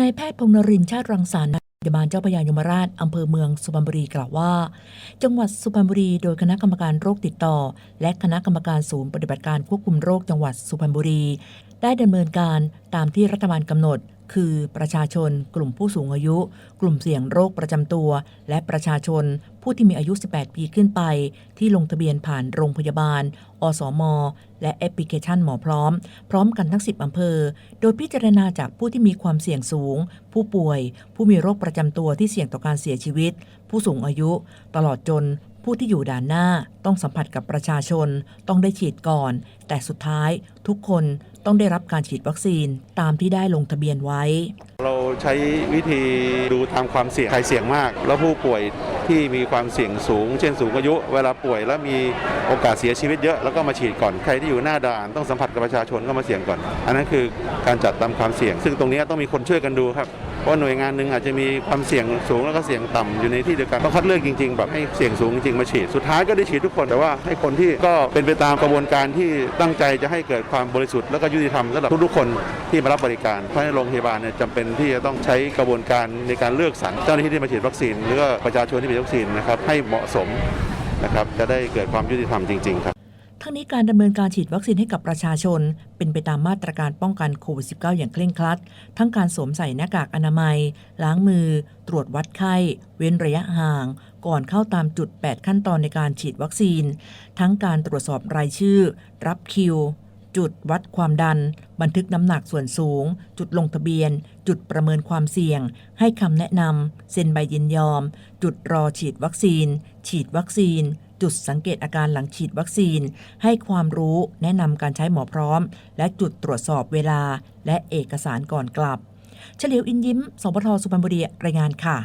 นายแพทย์พงนรินชาติรังสรรค์พยาบาลเจ้าพยายมราชอำเภอเมืองสุพรรณบุรีกล่าวว่า จังหวัดสุพรรณบุรีโดยคณะกรรมการโรคติดต่อ และคณะกรรมการศูนย์ปฏิบัติการควบคุมโรคจังหวัดสุพรรณบุรี ได้ดำเนินการตามที่รัฐบาลกำหนดคือประชาชน กลุ่มผู้สูงอายุ กลุ่มเสี่ยงโรคประจำตัว และประชาชน ผู้ที่มีอายุ 18 ปีขึ้นไป ที่ลงทะเบียนผ่านโรงพยาบาล อสม และแอปพลิเคชันหมอพร้อม พร้อมกันทั้ง 10 อำเภอ โดยพิจารณาจากผู้ที่มีความเสี่ยงสูง ผู้ป่วย ผู้มีโรคประจำตัวที่เสี่ยงต่อการเสียชีวิต ผู้สูงอายุ ตลอดจนผู้ที่อยู่ด่านหน้าต้องสัมผัสกับประชาชน ต้องได้ฉีดก่อน แต่สุดท้ายทุกคน ต้องได้รับการฉีดวัคซีนตามที่ได้ลงทะเบียนไว้ เราใช้วิธีดูตามความเสี่ยงใครเสี่ยงมาก แล้วผู้ป่วยที่มีความเสี่ยงสูง เช่นสูงอายุ เวลาป่วยแล้วมีโอกาสเสียชีวิตเยอะแล้วก็มาฉีดก่อนใครที่อยู่หน้าด่านต้องสัมผัสกับประชาชนก็มาเสี่ยงก่อน อันนั้นคือการจัดตามความเสี่ยง ซึ่งตรงนี้ต้องมีคนช่วยกันดูครับ เพราะหน่วยงานหนึ่งอาจจะมีความเสี่ยงสูงแล้วก็เสี่ยงต่ำอยู่ในที่เดียวกันต้องคัดเลือกจริงๆแบบให้เสี่ยงสูงจริงๆมาฉีดสุดท้ายก็ได้ฉีดทุกคนแต่ว่าให้คนที่ก็เป็นไปตามกระบวนการที่ตั้งใจจะให้เกิดความบริสุทธิ์แล้วก็ยุติธรรมสำหรับทุกๆคนที่มารับบริการเพราะฉะนั้นโรงพยาบาลเนี่ยจำเป็นที่จะต้องใช้กระบวนการในการเลือกสรรเจ้าหน้าที่ที่มาฉีดวัคซีนหรือว่าประชาชนที่มีวัคซีนนะครับให้เหมาะสมนะครับจะได้เกิดความยุติธรรมจริงๆครับ ทั้งนี้การดำเนินการฉีดวัคซีนให้กับประชาชน เป็นไปตามมาตรการป้องกันโควิด -19 อย่างเคร่งครัด ทั้งการสวมใส่หน้ากากอนามัย ล้างมือ ตรวจวัดไข้ เว้นระยะห่าง ก่อนเข้าตามจุด 8 ขั้นตอนในการฉีดวัคซีน ทั้งการตรวจสอบรายชื่อ รับคิว จุดวัดความดัน บันทึกน้ำหนักส่วนสูง จุดลงทะเบียน จุดประเมินความเสี่ยง ให้คำแนะนำเซ็นใบยินยอม จุดรอฉีดวัคซีน ฉีดวัคซีน จุดสังเกตอาการหลังฉีดวัคซีน ให้ความรู้แนะนำการใช้หมอพร้อม และจุดตรวจสอบเวลา และเอกสารก่อนกลับ เฉลียวอินยิ้มสปทสุพรรณบุรีรายงานค่ะ